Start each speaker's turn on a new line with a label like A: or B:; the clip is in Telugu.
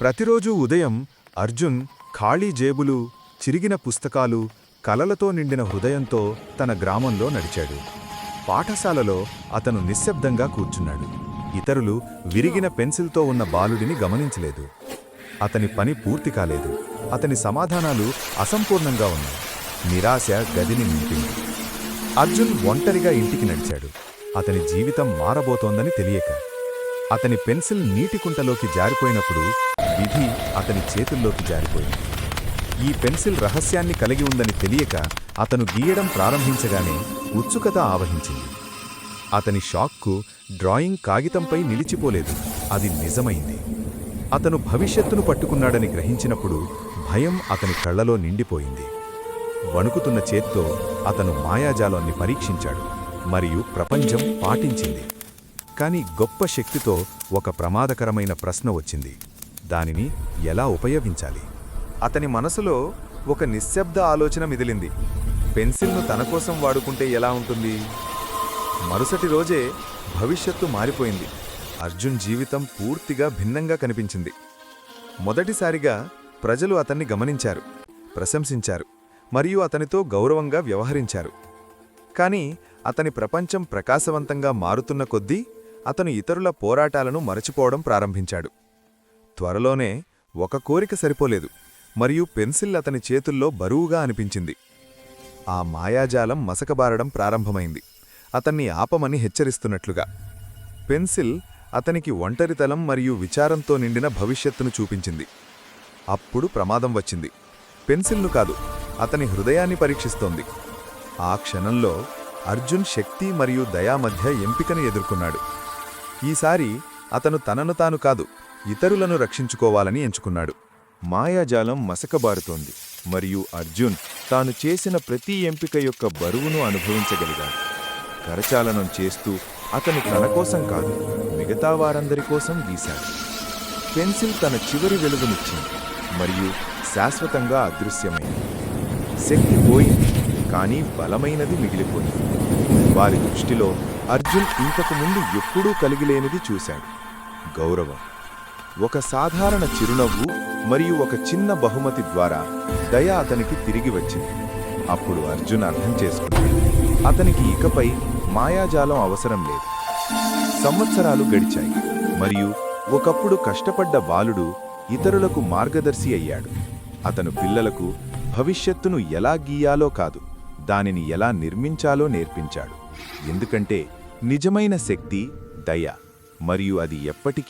A: ప్రతిరోజు ఉదయం అర్జున్ ఖాళీ జేబులు చిరిగిన పుస్తకాలు కలలతో నిండిన హృదయంతో తన గ్రామంలో నడిచాడు. పాఠశాలలో అతను నిశ్శబ్దంగా కూర్చున్నాడు. ఇతరులు విరిగిన పెన్సిల్తో ఉన్న బాలుడిని గమనించలేదు. అతని పని పూర్తి కాలేదు. అతని సమాధానాలు అసంపూర్ణంగా ఉన్నాయి. నిరాశ గదిని నింపింది. అర్జున్ ఒంటరిగా ఇంటికి నడిచాడు. అతని జీవితం మారబోతోందని తెలియక అతని పెన్సిల్ నీటి కుంటలోకి జారిపోయినప్పుడు విధి అతని చేతుల్లోకి జారిపోయింది. ఈ పెన్సిల్ రహస్యాన్ని కలిగి ఉందని తెలియక అతను గీయడం ప్రారంభించగానే ఉత్సుకత ఆవహించింది. అతని షాక్కు డ్రాయింగ్ కాగితంపై నిలిచిపోలేదు. అది నిజమైంది. అతను భవిష్యత్తును పట్టుకున్నాడని గ్రహించినప్పుడు భయం అతని కళ్ళలో నిండిపోయింది. వణుకుతున్న చేత్తో అతను మాయాజాలాన్ని పరీక్షించాడు. మరియు ప్రపంచం పాటించింది. కానీ గొప్ప శక్తితో ఒక ప్రమాదకరమైన ప్రశ్న వచ్చింది. దానిని ఎలా ఉపయోగించాలి? అతని మనసులో ఒక నిశ్శబ్ద ఆలోచన మిదిలింది పెన్సిల్ను తన కోసం వాడుకుంటే ఎలా ఉంటుంది? మరుసటి రోజే భవిష్యత్తు మారిపోయింది. అర్జున్ జీవితం పూర్తిగా భిన్నంగా కనిపించింది. మొదటిసారిగా ప్రజలు అతన్ని గమనించారు ప్రశంసించారు మరియు అతనితో గౌరవంగా వ్యవహరించారు. కానీ అతని ప్రపంచం ప్రకాశవంతంగా మారుతున్న కొద్దీ అతను ఇతరుల పోరాటాలను మరచిపోవడం ప్రారంభించాడు. త్వరలోనే ఒక కోరిక సరిపోలేదు మరియు పెన్సిల్ అతని చేతుల్లో బరువుగా అనిపించింది. ఆ మాయాజాలం మసకబారడం ప్రారంభమైంది. అతన్ని ఆపమని హెచ్చరిస్తున్నట్లుగా. పెన్సిల్ అతనికి ఒంటరితలం మరియు విచారంతో నిండిన భవిష్యత్తును చూపించింది. అప్పుడు ప్రమాదం వచ్చింది. పెన్సిల్ను కాదు అతని హృదయాన్ని పరీక్షిస్తోంది. ఆ క్షణంలో అర్జున్ శక్తి మరియు దయా మధ్య ఎంపికను ఎదుర్కొన్నాడు. ఈసారి అతను తనను తాను కాదు ఇతరులను రక్షించుకోవాలని ఎంచుకున్నాడు. మాయాజాలం మసకబారుతోంది మరియు అర్జున్ తాను చేసిన ప్రతి ఎంపిక యొక్క బరువును అనుభవించగలిగాడు. కరచాలనం చేస్తూ అతను తన కోసం కాదు మిగతా వారందరి కోసం గీశాడు పెన్సిల్ తన చివరి వెలుగునిచ్చింది మరియు శాశ్వతంగా అదృశ్యమైంది. శక్తి పోయింది. కానీ బలమైనది మిగిలిపోయింది. వారి దృష్టిలో అర్జున్ ఇంతకు ముందు ఎప్పుడూ కలిగిలేనిది చూశాడు. గౌరవం. ఒక సాధారణ చిరునవ్వు మరియు ఒక చిన్న బహుమతి ద్వారా దయ అతనికి తిరిగి వచ్చింది. అప్పుడు అర్జున్ అర్థం చేసుకున్నాడు. అతనికి ఇకపై మాయాజాలం అవసరం లేదు. సంవత్సరాలు గడిచాయి మరియు ఒకప్పుడు కష్టపడ్డ బాలుడు ఇతరులకు మార్గదర్శి అయ్యాడు. అతను పిల్లలకు భవిష్యత్తును ఎలా గీయాలో కాదు. దానిని ఎలా నిర్మించాలో నేర్పించాడు. ఎందుకంటే నిజమైన శక్తి దయ మరియు అది ఎప్పటికీ